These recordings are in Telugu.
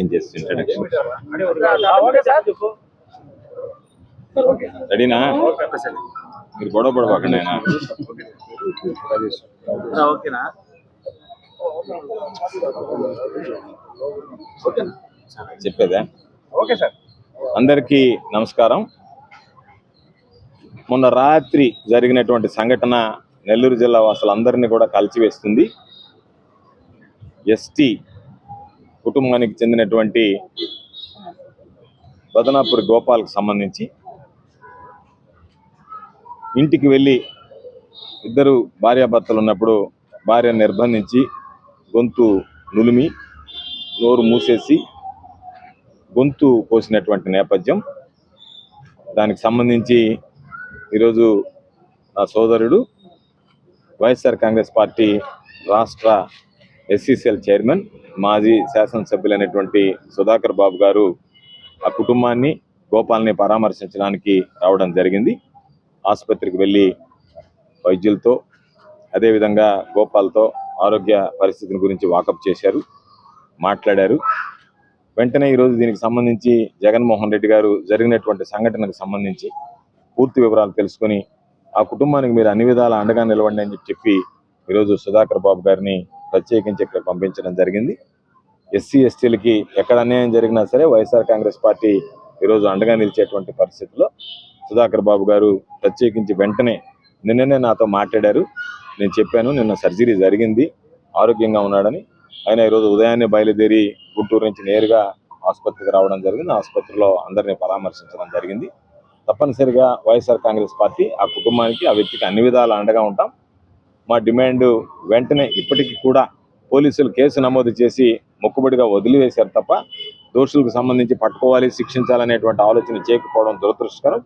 ఏం చేస్తుంది ఇంట్రడక్షన్ రెడీనా? మీరు గొడవ పడబాకండి ఆయన. ఓకేనా చెప్పేదా? Okay sir. అందరికీ నమస్కారం. మొన్న రాత్రి జరిగినటువంటి సంఘటన నెల్లూరు జిల్లా వాసులందరినీ కూడా కలిచివేస్తుంది ఎస్టీ కుటుంబానికి చెందినటువంటి బదనాపూర్ గోపాల్కి సంబంధించి ఇంటికి వెళ్ళి ఇద్దరు భార్యాభర్తలు ఉన్నప్పుడు భార్య నిర్బంధించి గొంతు నులిమి నోరు మూసేసి గొంతు కోసినటువంటి నేపథ్యం. దానికి సంబంధించి ఈరోజు నా సోదరుడు వైఎస్ఆర్ కాంగ్రెస్ పార్టీ రాష్ట్ర ఎస్సీసీఎల్ చైర్మన్ మాజీ శాసనసభ్యులైనటువంటి సుధాకర్ బాబు గారు ఆ కుటుంబాన్ని గోపాల్ని పరామర్శించడానికి రావడం జరిగింది. ఆసుపత్రికి వెళ్ళి వైద్యులతో అదేవిధంగా గోపాల్తో ఆరోగ్య పరిస్థితిని గురించి వాకప్ చేశారు మాట్లాడారు. వెంటనే ఈరోజు దీనికి సంబంధించి జగన్మోహన్ రెడ్డి గారు జరిగినటువంటి సంఘటనకు సంబంధించి పూర్తి వివరాలు తెలుసుకొని ఆ కుటుంబానికి మీరు అన్ని విధాల అండగా నిలవండి అని చెప్పి చెప్పి ఈరోజు సుధాకర్ బాబు గారిని ప్రత్యేకించి ఇక్కడ పంపించడం జరిగింది. ఎస్సీ ఎస్టీలకి ఎక్కడ అన్యాయం జరిగినా సరే వైఎస్ఆర్ కాంగ్రెస్ పార్టీ ఈరోజు అండగా నిలిచేటువంటి పరిస్థితిలో సుధాకర్ బాబు గారు ప్రత్యేకించి వెంటనే నిన్ననే నాతో మాట్లాడారు. నేను చెప్పాను నిన్న సర్జరీ జరిగింది ఆరోగ్యంగా ఉన్నాడని. ఆయన ఈరోజు ఉదయాన్నే బయలుదేరి గుంటూరు నుంచి నేరుగా ఆసుపత్రికి రావడం జరిగింది. ఆసుపత్రిలో అందరినీ పరామర్శించడం జరిగింది. తప్పనిసరిగా వైఎస్ఆర్ కాంగ్రెస్ పార్టీ ఆ కుటుంబానికి ఆ వ్యక్తికి అన్ని విధాలా అండగా ఉంటాం. మా డిమాండ్ వెంటనే ఇప్పటికీ కూడా పోలీసులు కేసు నమోదు చేసి మొక్కుబడిగా వదిలివేశారు తప్ప దోషులకు సంబంధించి పట్టుకోవాలి శిక్షించాలనేటువంటి ఆలోచన చేయకపోవడం దురదృష్టకరం.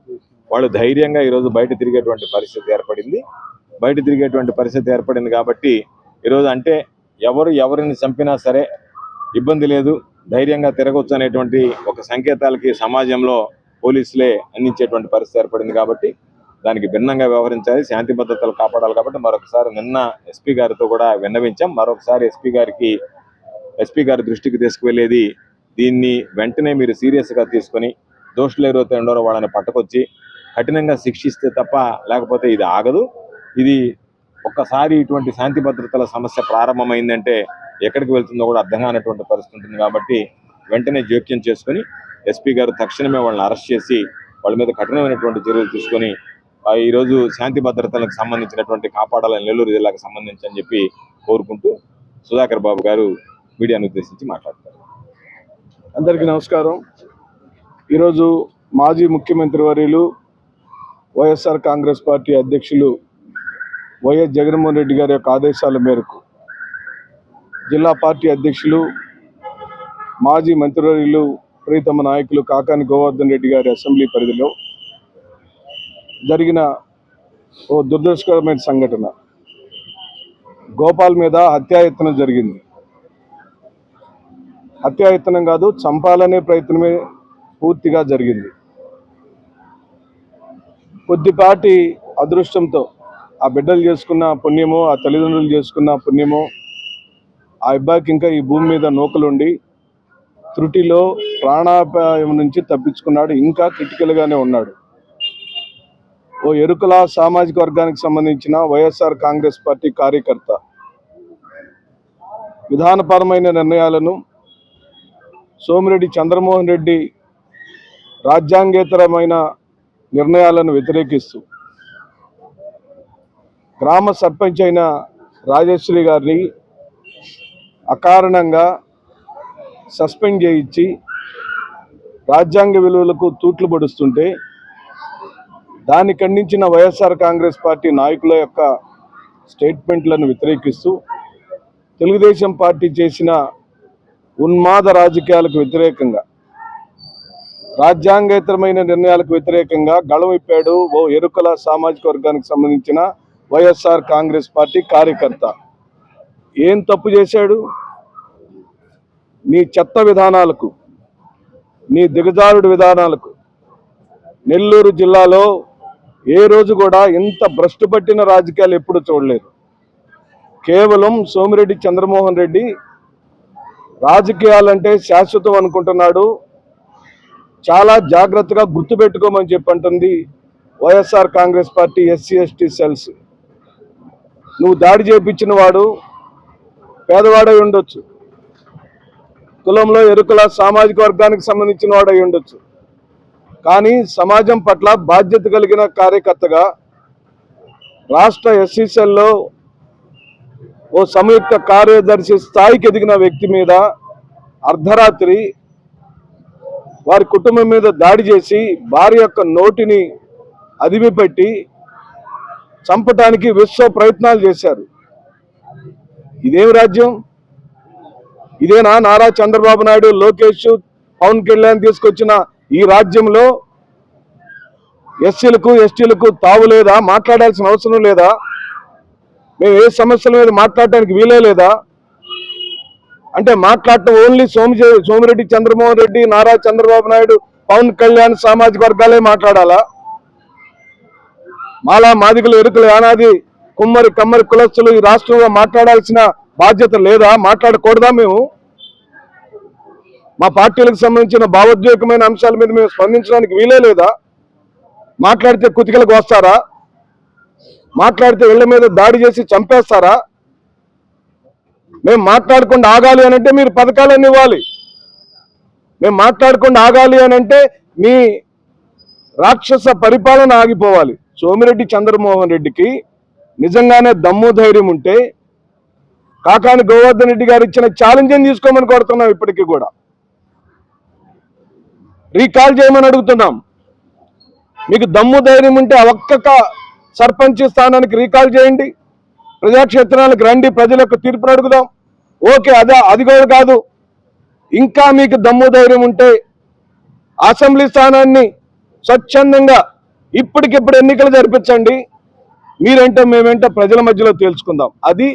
వాళ్ళు ధైర్యంగా ఈరోజు బయట తిరిగేటువంటి పరిస్థితి ఏర్పడింది. బయట తిరిగేటువంటి పరిస్థితి ఏర్పడింది కాబట్టి ఈరోజు అంటే ఎవరు ఎవరిని చంపినా సరే ఇబ్బంది లేదు. ధైర్యంగా తిరగొచ్చు అనేటువంటి ఒక సంకేతాలకి సమాజంలో పోలీసులే అందించేటువంటి పరిస్థితి ఏర్పడింది కాబట్టి దానికి భిన్నంగా వ్యవహరించాలి శాంతి భద్రతలు కాపాడాలి కాబట్టి మరొకసారి నిన్న ఎస్పీ గారితో కూడా విన్నవించాం. మరొకసారి ఎస్పీ గారికి ఎస్పీ గారి దృష్టికి తీసుకువెళ్ళేది దీన్ని వెంటనే మీరు సీరియస్గా తీసుకొని దోషులు ఎవరైతే ఉండరో వాళ్ళని పట్టుకొచ్చి కఠినంగా శిక్షిస్తే తప్ప లేకపోతే ఇది ఆగదు. ఇది ఒక్కసారి ఇటువంటి శాంతి భద్రతల సమస్య ప్రారంభమైందంటే ఎక్కడికి వెళ్తుందో కూడా అర్థం కానటువంటి పరిస్థితి ఉంటుంది కాబట్టి వెంటనే జోక్యం చేసుకొని ఎస్పీ గారు తక్షణమే వాళ్ళని అరెస్ట్ చేసి వాళ్ళ మీద కఠినమైనటువంటి చర్యలు తీసుకొని ఆ, ఈరోజు శాంతి భద్రతలకు సంబంధించినటువంటి కాపాడాలని నెల్లూరు జిల్లాకు సంబంధించి అని చెప్పి కోరుకుంటూ సుధాకర్ బాబు గారు మీడియాను ఉద్దేశించి మాట్లాడతారు. అందరికీ నమస్కారం. ఈరోజు మాజీ ముఖ్యమంత్రి వర్యులు వైఎస్ఆర్ కాంగ్రెస్ పార్టీ అధ్యక్షులు వైఎస్ జగన్మోహన్ రెడ్డి గారి యొక్క ఆదేశాల మేరకు జిల్లా పార్టీ అధ్యక్షులు మాజీ మంత్రివర్యులు ప్రీతమ నాయకులు కాకాని గోవర్ధన్ రెడ్డి గారి అసెంబ్లీ పరిధిలో జరిగిన ఓ దురదృష్టకరమైన సంఘటన. గోపాల్ మీద హత్యాయత్నం జరిగింది. హత్యాయత్నం కాదు చంపాలనే ప్రయత్నమే పూర్తిగా జరిగింది. కొద్దిపాటి అదృష్టంతో ఆ బిడ్డలు చేసుకున్న పుణ్యమో ఆ తల్లిదండ్రులు చేసుకున్న పుణ్యమో ఆ అబ్బాయికి ఇంకా ఈ భూమి మీద నూకలుండి త్రుటిలో ప్రాణాపాయం నుంచి తప్పించుకున్నాడు ఇంకా క్రిటికల్గానే ఉన్నాడు. ఓ ఎరుకల సామాజిక వర్గానికి సంబంధించిన వైఎస్ఆర్ కాంగ్రెస్ పార్టీ కార్యకర్త. విధానపరమైన నిర్ణయాలను సోమిరెడ్డి చంద్రమోహన్ రెడ్డి రాజ్యాంగేతరమైన నిర్ణయాలను వ్యతిరేకిస్తూ గ్రామ సర్పంచ్ అయిన రాజశ్రీ గారిని అకారణంగా సస్పెండ్ చేయించి రాజ్యాంగ విలువలకు తూట్లు పడుస్తుంటే దాన్ని ఖండించిన వైఎస్ఆర్ కాంగ్రెస్ పార్టీ నాయకుల యొక్క స్టేట్మెంట్లను వ్యతిరేకిస్తూ తెలుగుదేశం పార్టీ చేసిన ఉన్మాద రాజకీయాలకు వ్యతిరేకంగా రాజ్యాంగేతరమైన నిర్ణయాలకు వ్యతిరేకంగా గళమిప్పాడు ఓ ఎరుకల సామాజిక వర్గానికి సంబంధించిన వైఎస్ఆర్ కాంగ్రెస్ పార్టీ కార్యకర్త. ఏం తప్పు చేశాడు? నీ చెత్త విధానాలకు నీ దిగజారుడు విధానాలకు నెల్లూరు జిల్లాలో ఏ రోజు కూడా ఇంత భ్రష్టు పట్టిన రాజకీయాలు ఎప్పుడు చూడలేదు. కేవలం సోమిరెడ్డి చంద్రమోహన్ రెడ్డి రాజకీయాలంటే శాశ్వతం అనుకుంటున్నాడు. చాలా జాగ్రత్తగా గుర్తుపెట్టుకోమని చెప్పంటుంది YSR Congress party SC ST cells. నువ్వు దాడి చేపించిన వాడు పేదవాడై ఉండొచ్చు. కులంలో ఎరుకల సామాజిక వర్గానికి సంబంధించిన వాడై ఉండొచ్చు. కానీ సమాజం పట్ల బాధ్యత కలిగిన కార్యకర్తగా రాష్ట్ర ఎస్సీసెల్లో ఓ సంయుక్త కార్యదర్శి స్థాయికి ఎదిగిన వ్యక్తి మీద అర్ధరాత్రి వారి కుటుంబం మీద దాడి చేసి భార్య యొక్క నోటిని అదిమిపెట్టి చంపటానికి విశ్వ ప్రయత్నాలు చేశారు. ఇదేం రాజ్యం? ఇదేనా నారా చంద్రబాబు నాయుడు లోకేష్ పవన్ కళ్యాణ్ తీసుకొచ్చిన ఈ రాజ్యంలో ఎస్సీలకు ఎస్టీలకు తావు లేదా? మాట్లాడాల్సిన అవసరం లేదా? మేము ఏ సమస్యల మీద మాట్లాడటానికి వీలే లేదా? అంటే మాట్లాడటం ఓన్లీ సోమి సోమిరెడ్డి చంద్రమోహన్ రెడ్డి నారా చంద్రబాబు నాయుడు పవన్ కళ్యాణ్ సామాజిక వర్గాలే మాట్లాడాలా? మాలా మాదిగలు ఎరుకలు యానాది కుమ్మరి కమ్మరి కులస్తులు ఈ రాష్ట్రంలో మాట్లాడాల్సిన బాధ్యత లేదా మాట్లాడకూడదా మేము? మా పార్టీలకు సంబంధించిన భావోద్వేగమైన అంశాల మీద మేము స్పందించడానికి వీలే లేదా? మాట్లాడితే కుతికలకు వస్తారా మాట్లాడితే ఇళ్ళ మీద దాడి చేసి చంపేస్తారా? మేము మాట్లాడకుండా ఆగాలి అని అంటే మీరు పథకాలన్నీ ఇవ్వాలి. మేము మాట్లాడకుండా ఆగాలి అని అంటే మీ రాక్షస పరిపాలన ఆగిపోవాలి. సోమిరెడ్డి చంద్రమోహన్ రెడ్డికి నిజంగానే దమ్ము ధైర్యం ఉంటే కాకాని గోవర్ధన్ రెడ్డి గారు ఇచ్చిన ఛాలెంజ్ తీసుకోమని కోరుతున్నాం ఇప్పటికీ కూడా. రీకాల్ చేయమని అడుగుతున్నాం. మీకు దమ్ము ధైర్యం ఉంటే ఒక్కొక్క ఒక్క సర్పంచ్ స్థానానికి రీకాల్ చేయండి. ప్రజాక్షేత్రాలకు రండి ప్రజల యొక్క తీర్పును అడుగుదాం. ఓకే అదే అది కూడా కాదు. ఇంకా మీకు దమ్ము ధైర్యం ఉంటే అసెంబ్లీ స్థానాన్ని స్వచ్ఛందంగా ఇప్పటికిప్పుడు ఎన్నికలు జరిపించండి. మీరేంటో మేమేంటో ప్రజల మధ్యలో తేల్చుకుందాం. అది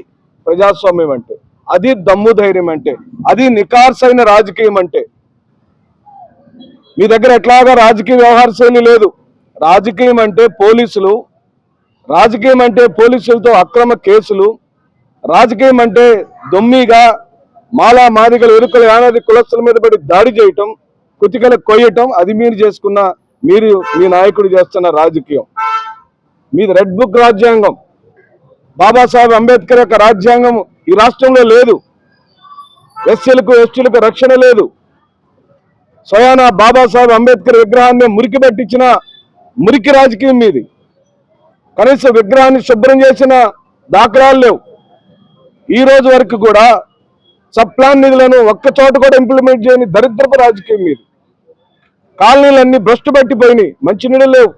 ప్రజాస్వామ్యం అంటే అది దమ్ము ధైర్యం అంటే అది నికార్సైన రాజకీయం అంటే. మీ దగ్గర ఎట్లాగా రాజకీయ వ్యవహార శైలి లేదు. రాజకీయం అంటే పోలీసులు రాజకీయం అంటే పోలీసులతో అక్రమ కేసులు రాజకీయం అంటే దొమ్మిగా మాలా మాదిగల ఎరుకల యానాది కులస్తుల మీద పడి దాడి చేయటం కుతికలు కొయ్యటం అది మీరు చేసుకున్న మీరు మీ నాయకుడు చేస్తున్న రాజకీయం. మీది రెడ్ బుక్ రాజ్యాంగం. బాబాసాహెబ్ అంబేద్కర్ యొక్క రాజ్యాంగం ఈ రాష్ట్రంలో లేదు. ఎస్సీలకు ఎస్టీలకు రక్షణ లేదు. స్వయాన బాబాసాహెబ్ అంబేద్కర్ విగ్రహాన్ని మురికి పట్టించిన మురికి రాజకీయం మీది. కనీసం విగ్రహాన్ని శుభ్రం చేసిన దాఖలాలు లేవు. ఈ రోజు వరకు కూడా సప్లాన్ నిధులను ఒక్క చోట కూడా ఇంప్లిమెంట్ చేయని దరిద్రపు రాజకీయం మీది. కాలనీలన్నీ భ్రష్టు పట్టిపోయినాయి. మంచినీళ్ళు లేవు.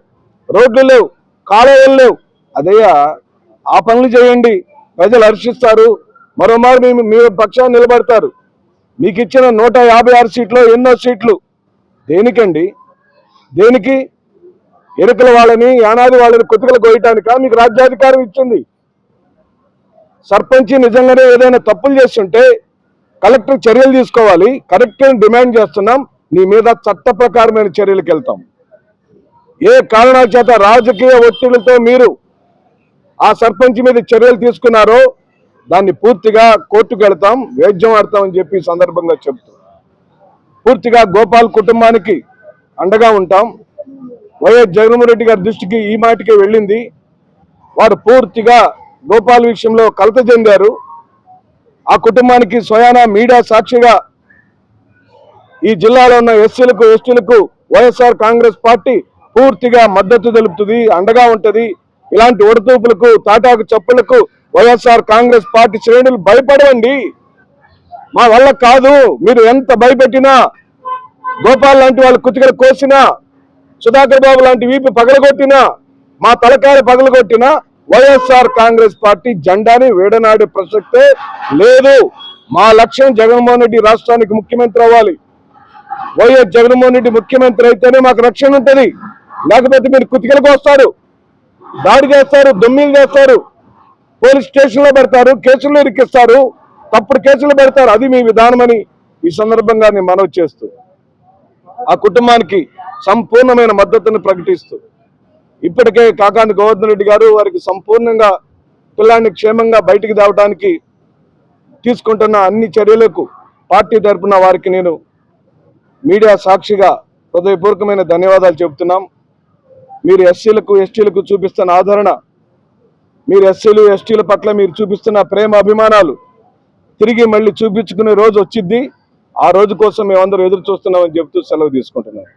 రోడ్లు లేవు. కాలువలు లేవు. అదయ్యా ఆ పనులు చేయండి. ప్రజలు హర్షిస్తారు. మరోమారు మేము మీ పక్షాన్ని నిలబడతారు. మీకు ఇచ్చిన నూట యాభై ఆరు సీట్లు ఎన్నో సీట్లు? దేనికండి? దేనికి? ఎరుకల వాళ్ళని యానాది వాళ్ళని కుతుకలు కోయటానిక? మీకు రాజ్యాధికారం ఇచ్చింది. సర్పంచి నిజంగానే ఏదైనా తప్పులు చేస్తుంటే కలెక్టర్ చర్యలు తీసుకోవాలి. కరెక్ట్ డిమాండ్ చేస్తున్నాం. నీ మీద చట్ట ప్రకారమైన చర్యలకు వెళ్తాం ఏ కారణాల చేత రాజకీయ ఒత్తిడితో మీరు ఆ సర్పంచ్ మీద చర్యలు తీసుకున్నారో దాన్ని పూర్తిగా కోర్టుకు వెళ్తాం వేద్యం ఆడతామని చెప్పి సందర్భంగా చెప్తూ. పూర్తిగా గోపాల్ కుటుంబానికి అండగా ఉంటాం. వైఎస్ జగన్మోహన్ రెడ్డి గారి దృష్టికి ఈ మాటకే వెళ్ళింది. వారు పూర్తిగా గోపాల్ విషయంలో కలత చెందారు. ఆ కుటుంబానికి స్వయాన మీడియా సాక్షిగా ఈ జిల్లాలో ఉన్న ఎస్సీలకు ఎస్టీలకు వైఎస్ఆర్ కాంగ్రెస్ పార్టీ పూర్తిగా మద్దతు తెలుపుతుంది అండగా ఉంటుంది. ఇలాంటి ఒడతూపులకు తాటాకు చప్పులకు వైఎస్ఆర్ కాంగ్రెస్ పార్టీ శ్రేణులు భయపడవండి. మా వల్ల కాదు. మీరు ఎంత భయపెట్టినా గోపాల్ లాంటి వాళ్ళు కుతికలు కోసినా సుధాకర్ బాబు లాంటి వీపు పగలగొట్టినా మా తలకాయ పగలగొట్టినా వైఎస్ఆర్ కాంగ్రెస్ పార్టీ జెండాని వేడనాడే ప్రసక్తే లేదు. మా లక్ష్యం జగన్మోహన్ రెడ్డి రాష్ట్రానికి ముఖ్యమంత్రి అవ్వాలి. వైఎస్ జగన్మోహన్ రెడ్డి ముఖ్యమంత్రి అయితేనే మాకు రక్షణ ఉంటుంది. లేకపోతే మీరు కుతికలకు వస్తారు దాడి చేస్తారు దొమ్మిలు చేస్తారు పోలీస్ స్టేషన్లో పెడతారు కేసులు ఇరికిస్తారు. తప్పుడు కేసులు పెడతారు. అది మీ విధానమని ఈ సందర్భంగా నేను మనవి చేస్తూ ఆ కుటుంబానికి సంపూర్ణమైన మద్దతును ప్రకటిస్తూ ఇప్పటికే కాకాని గోవర్ధన్ రెడ్డి గారు వారికి సంపూర్ణంగా పిల్లాన్ని క్షేమంగా బయటికి తేవడానికి తీసుకుంటున్న అన్ని చర్యలకు పార్టీ తరపున వారికి నేను మీడియా సాక్షిగా హృదయపూర్వకమైన ధన్యవాదాలు చెబుతున్నాం. మీరు ఎస్సీలకు ఎస్టీలకు చూపిస్తున్న ఆదరణ మీరు ఎస్సీలు ఎస్టీల పట్ల మీరు చూపిస్తున్న ప్రేమ అభిమానాలు తిరిగి మళ్ళీ చూపించుకునే రోజు వచ్చింది ఆ రోజు కోసం మేమందరూ ఎదురు చూస్తున్నామని చెప్తూ సెలవు తీసుకుంటున్నాం.